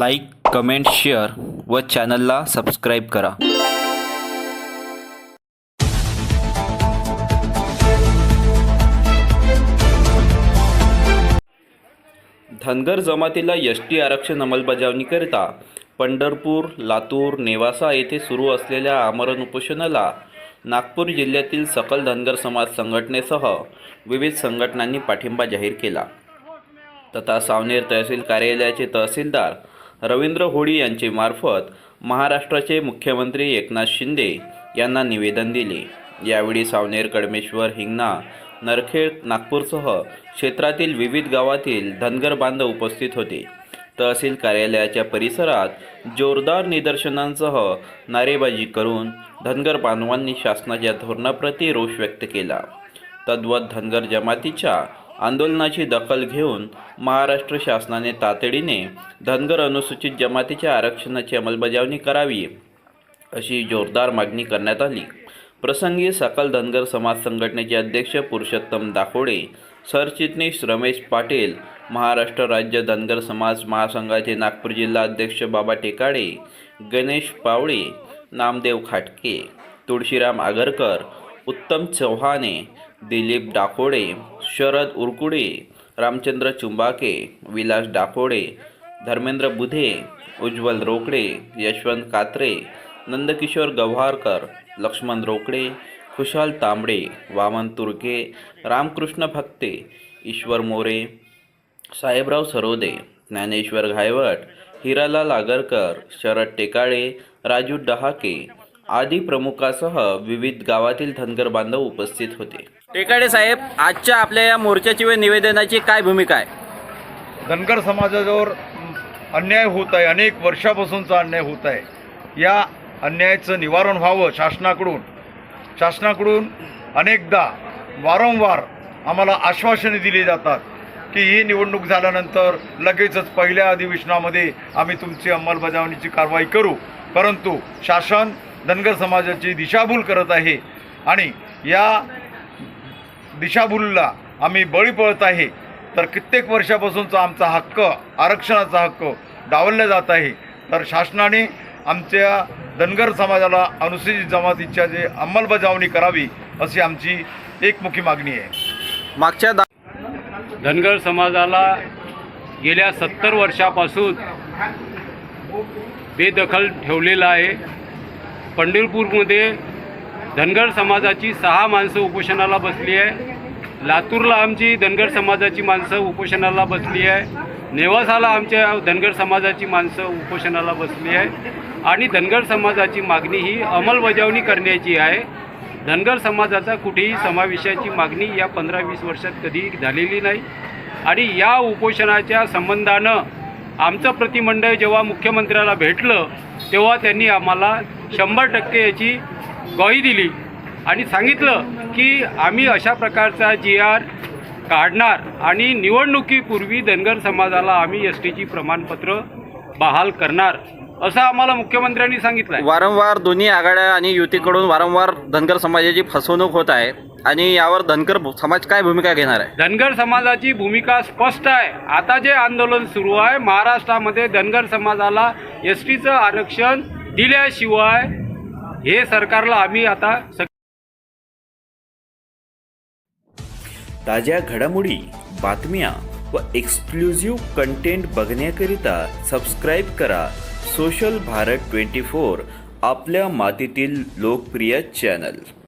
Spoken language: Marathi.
लाईक कमेंट शेअर व चॅनलला सबस्क्राईब करा. धनगर जमातीला एस टी आरक्षण अंमलबजावणीकरिता पंढरपूर लातूर नेवासा येथे सुरू असलेल्या आमरण उपोषणाला नागपूर जिल्ह्यातील सकल धनगर समाज संघटनेसह विविध संघटनांनी पाठिंबा जाहीर केला. तथा सावनेर तहसील कार्यालयाचे तहसीलदार रवींद्र होळी यांचे मार्फत महाराष्ट्राचे मुख्यमंत्री एकनाथ शिंदे यांना निवेदन दिले. यावेळी सावनेर कडमेश्वर हिंगणा नरखेड नागपूरसह क्षेत्रातील विविध गावातील धनगर बांधव उपस्थित होते. तहसील कार्यालयाच्या परिसरात जोरदार निदर्शनांसह नारेबाजी करून धनगर बांधवांनी शासनाच्या धोरणाप्रती रोष व्यक्त केला. तद्वत धनगर जमातीच्या आंदोलनाची दखल घेऊन महाराष्ट्र शासनाने तातडीने धनगर अनुसूचित जमातीच्या आरक्षणाची अंमलबजावणी करावी अशी जोरदार मागणी करण्यात आली. प्रसंगी सकल धनगर समाज संघटनेचे अध्यक्ष पुरुषोत्तम दाखोडे सरचिटणीस रमेश पाटील महाराष्ट्र राज्य धनगर समाज महासंघाचे नागपूर जिल्हा अध्यक्ष बाबा टेकाडे गणेश पावळे नामदेव खाटके तुळशीराम आगरकर उत्तम चव्हाणे दिलीप डाकोडे शरद उरकुडे रामचंद्र चुंबाके विलास डाकोडे धर्मेंद्र बुधे उज्ज्वल रोकडे यशवंत कात्रे नंदकिशोर गव्हारकर लक्ष्मण रोकडे खुशाल तांबडे वामन तुर्के रामकृष्ण भक्ते ईश्वर मोरे साहेबराव सरोदे ज्ञानेश्वर घायवट हिरालाल आगरकर शरद टेकाळे राजू डहाके आदी प्रमुखासह विविध गावातील धनगर बांधव उपस्थित होते. टेकाडे साहेब आजच्या आपल्या या मोर्चाची व निवेदनाची काय भूमिका आहे? धनगर समाजावर अन्याय होत आहे अनेक वर्षापासूनचा अन्याय होत आहे. या अन्यायाचं निवारण व्हावं शासनाकडून. शासनाकडून अनेकदा वारंवार आम्हाला आश्वासने दिली जातात की ही निवडणूक झाल्यानंतर लगेचच पहिल्या अधिवेशनामध्ये आम्ही तुमची अंमलबजावणीची कारवाई करू. परंतु शासन धनगर समाजाची दिशाभूल करत आहे आणि या दिशाभूलला आम्ही बळी पडत आहे. तर कित्येक वर्षापासूनचा आमचा हक्क आरक्षणाचा हक्क डावलला जात आहे. तर शासनाने आमच्या धनगर समाजाला अनुसूचित जमातीच्या जे अंमलबजावणी करावी अशी आमची एकमुखी मागणी आहे. मागच्या दा धनगर समाजाला गेल्या सत्तर वर्षापासून बेदखल ठेवलेला आहे. पंढरपूरमध्ये धनगर समाजाची सहा माणसं उपोषणाला बसली आहे. लातूरला आमची धनगर समाजाची माणसं उपोषणाला बसली आहे. नेवासाला आमच्या धनगर समाजाची माणसं उपोषणाला बसली आहे. आणि धनगर समाजाची मागणी ही अंमलबजावणी करण्याची आहे. धनगर समाजाचा कुठेही समावेशाची मागणी या पंधरा वीस वर्षात कधी झालेली नाही. आणि या उपोषणाच्या संबंधानं आमचं प्रतिमंडळ जेव्हा मुख्यमंत्र्याला भेटलं तेव्हा त्यांनी आम्हाला शंभर टक्के याची ग्वाही दिली. आणि सांगितलं की आम्ही अशा प्रकारचा जी आर काढणार आणि निवडणुकीपूर्वी धनगर समाजाला आम्ही एस टीची प्रमाणपत्र बहाल करणार असं आम्हाला मुख्यमंत्र्यांनी सांगितलं आहे वारंवार दोन्ही आघाड्या आणि युतीकडून वारंवार धनगर समाजाची फसवणूक होत आहे आणि यावर धनगर समाज काय भूमिका घेणार आहे? धनगर समाजाची भूमिका स्पष्ट आहे. आता जे आंदोलन सुरू आहे महाराष्ट्रामध्ये धनगर समाजाला एस टीचं आरक्षण दिल्याशिवाय हे सरकारला आम्ही आता ताज्या घडामोडी बातम्या व एक्सक्लुझिव्ह कंटेंट बघण्याकरिता सबस्क्राईब करा सोशल भारत ट्वेंटी फोर आपल्या मातीतील लोकप्रिय चॅनल